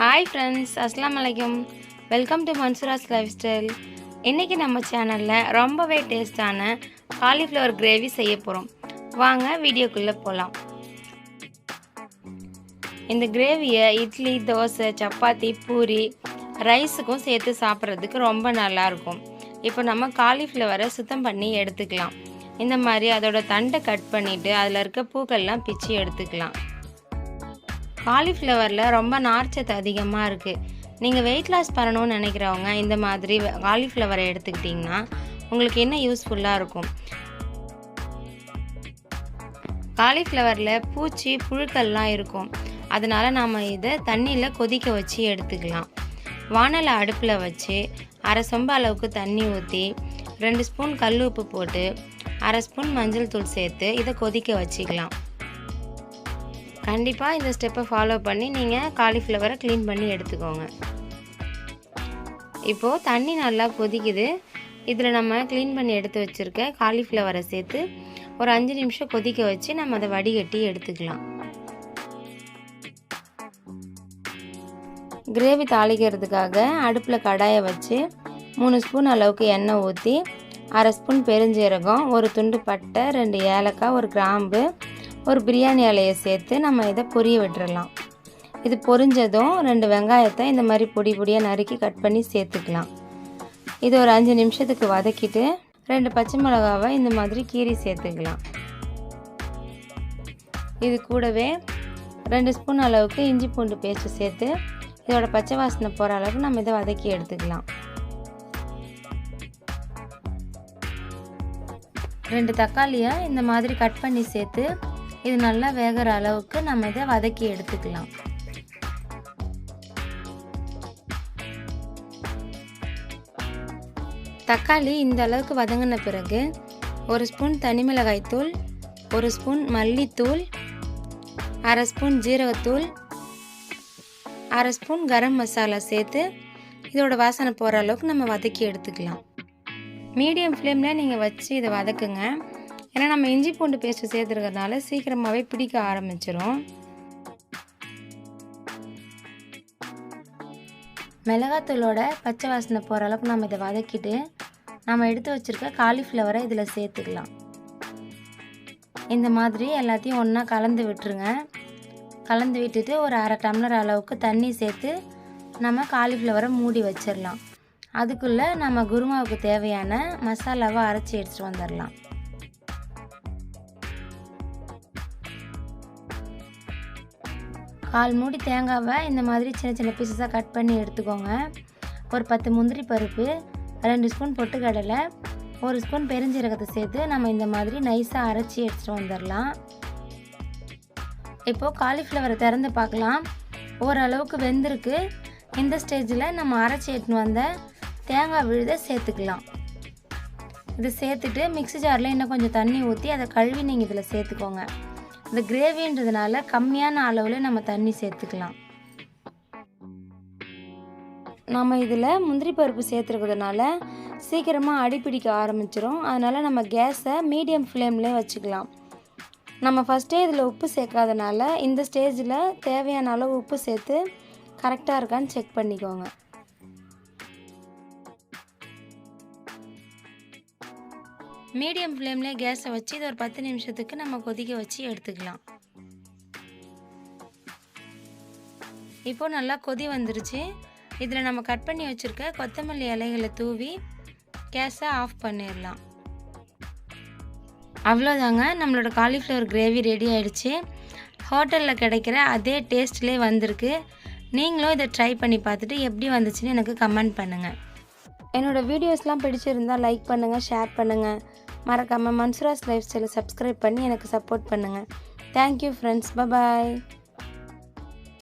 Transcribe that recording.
Hi friends அஸ்லாம் வலைக்கம் welcome to Mansoora's life style இன்றைக்கி நம்ம சேனலில் ரொம்பவே டேஸ்டான காலிஃப்ளவர் கிரேவி செய்ய போகிறோம் வாங்க வீடியோக்குள்ளே போகலாம் இந்த கிரேவியை இட்லி தோசை சப்பாத்தி பூரி ரைஸுக்கும் சேர்த்து சாப்பிட்றதுக்கு ரொம்ப நல்லாயிருக்கும் இப்போ நம்ம காலிஃப்ளவரை சுத்தம் பண்ணி எடுத்துக்கலாம். இந்த மாதிரி அதோட தண்டை கட் பண்ணிவிட்டு அதில் இருக்க பூக்கள்லாம் பிச்சு எடுத்துக்கலாம். காலிஃப்ளவரில் ரொம்ப நார்ச்சத்து அதிகமாக இருக்குது நீங்கள் வெயிட் லாஸ் பண்ணணும்னு நினைக்கிறவங்க இந்த மாதிரி காலிஃப்ளவரை எடுத்துக்கிட்டிங்கன்னா உங்களுக்கு என்ன யூஸ்ஃபுல்லாக இருக்கும்? காலிஃப்ளவரில் பூச்சி புழுக்கள்லாம் இருக்கும். அதனால் நாம் இதை தண்ணியில் கொதிக்க வச்சு எடுத்துக்கலாம். வானலை அடுப்பில் வச்சு அரை சொம்ப அளவுக்கு தண்ணி ஊற்றி ரெண்டு ஸ்பூன் கல் உப்பு போட்டு அரை ஸ்பூன் மஞ்சள் தூள் சேர்த்து இதை கொதிக்க வச்சுக்கலாம். கண்டிப்பாக இந்த ஸ்டெப்பை ஃபாலோ பண்ணி நீங்கள் காலிஃப்ளவரை க்ளீன் பண்ணி எடுத்துக்கோங்க. இப்போது தண்ணி நல்லா கொதிக்குது. இதில் நம்ம க்ளீன் பண்ணி எடுத்து வச்சுருக்க காலிஃப்ளவரை சேர்த்து ஒரு அஞ்சு நிமிஷம் கொதிக்க வச்சு நம்ம அதை வடிகட்டி எடுத்துக்கலாம். கிரேவி தாளிக்கிறதுக்காக அடுப்பில் கடாயை வச்சு மூணு ஸ்பூன் அளவுக்கு எண்ணெய் ஊற்றி அரை ஸ்பூன் பெருஞ்சீரகம் ஒரு துண்டு பட்டை ரெண்டு ஏலக்காய் ஒரு கிராம்பு ஒரு பிரியாணி இலையை சேர்த்து நம்ம இதை பொரிய விட்டுறலாம். இது பொரிஞ்சதும் ரெண்டு வெங்காயத்தை இந்த மாதிரி பொடி பொடியாக நறுக்கி கட் பண்ணி சேர்த்துக்கலாம். இது ஒரு அஞ்சு நிமிஷத்துக்கு வதக்கிட்டு ரெண்டு பச்சை மிளகாவை இந்த மாதிரி கீரி சேர்த்துக்கலாம். இது கூடவே ரெண்டு ஸ்பூன் அளவுக்கு இஞ்சி பூண்டு பேஸ்ட்டு சேர்த்து இதோட பச்சை வாசனை போகிற அளவுக்கு நம்ம இதை வதக்கி எடுத்துக்கலாம். ரெண்டு தக்காளியை இந்த மாதிரி கட் பண்ணி சேர்த்து இது நல்லா வேகிற அளவுக்கு நம்ம இதை வதக்கி எடுத்துக்கலாம். தக்காளி இந்த அளவுக்கு வதங்கின பிறகு ஒரு ஸ்பூன் தனி மிளகாய் தூள் ஒரு ஸ்பூன் மல்லித்தூள் அரை ஸ்பூன் ஜீரகத்தூள் அரை ஸ்பூன் கரம் மசாலா சேர்த்து இதோட வாசனை போகிற அளவுக்கு நம்ம வதக்கி எடுத்துக்கலாம். மீடியம் ஃப்ளேமில் நீங்கள் வச்சு இதை வதக்குங்க. ஏன்னா நம்ம இஞ்சி பூண்டு பேஸ்ட்டு சேர்த்துருக்கிறதுனால சீக்கிரமாகவே பிடிக்க ஆரம்பிச்சிடும் மிளகாத்தூளோட பச்சை வாசனை போகிற அளவுக்கு நம்ம இதை வதக்கிட்டு நம்ம எடுத்து வச்சுருக்க காலிஃப்ளவரை இதில் சேர்த்துக்கலாம். இந்த மாதிரி எல்லாத்தையும் ஒன்றா கலந்து விட்டுருங்க. கலந்து விட்டுட்டு ஒரு அரை டம்ளர் அளவுக்கு தண்ணி சேர்த்து நம்ம காலிஃப்ளவரை மூடி வச்சிடலாம் அதுக்குள்ளே நம்ம குருமாவுக்கு தேவையான மசாலாவை அரைச்சி எடுத்துகிட்டு வந்துடலாம் கால் மூடி தேங்காவை இந்த மாதிரி சின்ன சின்ன பீசஸாக கட் பண்ணி எடுத்துக்கோங்க. ஒரு பத்து முந்திரி பருப்பு ரெண்டு ஸ்பூன் பொட்டுக்கடலை ஒரு ஸ்பூன் பெருஞ்சீரகத்தை சேர்த்து நம்ம இந்த மாதிரி நைஸாக அரைச்சி எடுத்துகிட்டு வந்துடலாம் இப்போது காலிஃப்ளவரை திறந்து பார்க்கலாம். ஓரளவுக்கு வெந்திருக்கு. இந்த ஸ்டேஜில் நம்ம அரைச்சி எடுத்துன்னு வந்த தேங்காய் விழுதை சேர்த்துக்கலாம். இது சேர்த்துட்டு மிக்ஸி ஜாரில் இன்னும் கொஞ்சம் தண்ணி ஊற்றி அதை கழுவி நீங்கள் இதில் சேர்த்துக்கோங்க. இந்த கிரேவின்றதுனால கம்மியான அளவில் நம்ம தண்ணி சேர்த்துக்கலாம். நம்ம இதில் முந்திரி பருப்பு சேர்த்துருக்கிறதுனால சீக்கிரமாக அடிப்பிடிக்க ஆரம்பிச்சிரும். அதனால் நம்ம கேஸை மீடியம் ஃப்ளேம்லேயே வச்சுக்கலாம். நம்ம ஃபஸ்ட்டே இதில் உப்பு சேர்க்காதனால இந்த ஸ்டேஜில் தேவையான அளவு உப்பு சேர்த்து கரெக்டாக இருக்கான்னு செக் பண்ணிக்கோங்க. மீடியம் ஃப்ளேமில் கேஸை வச்சு இது ஒரு பத்து நிமிஷத்துக்கு நம்ம கொதிக்க வச்சு எடுத்துக்கலாம். இப்போ நல்லா கொதி வந்துருச்சு. இதில் நம்ம கட் பண்ணி வச்சுருக்க கொத்தமல்லி இலைகளை தூவி கேஸை ஆஃப் பண்ணிடலாம் அவ்வளோதாங்க நம்மளோட காலிஃப்ளவர் கிரேவி ரெடி ஆயிடுச்சு. ஹோட்டலில் கிடைக்கிற அதே டேஸ்ட்லேயே வந்திருக்கு. நீங்களும் இதை ட்ரை பண்ணி பார்த்துட்டு எப்படி வந்துச்சுன்னு எனக்கு கமெண்ட் பண்ணுங்கள் என்னோடய வீடியோஸ்லாம் பிடிச்சிருந்தால் லைக் பண்ணுங்கள் ஷேர் பண்ணுங்கள் மறக்காமல் மன்சுராஸ் லைஃப் ஸ்டைலை சப்ஸ்கிரைப் பண்ணி எனக்கு சப்போர்ட் பண்ணுங்கள் தேங்க்யூ ஃப்ரெண்ட்ஸ் பபாய்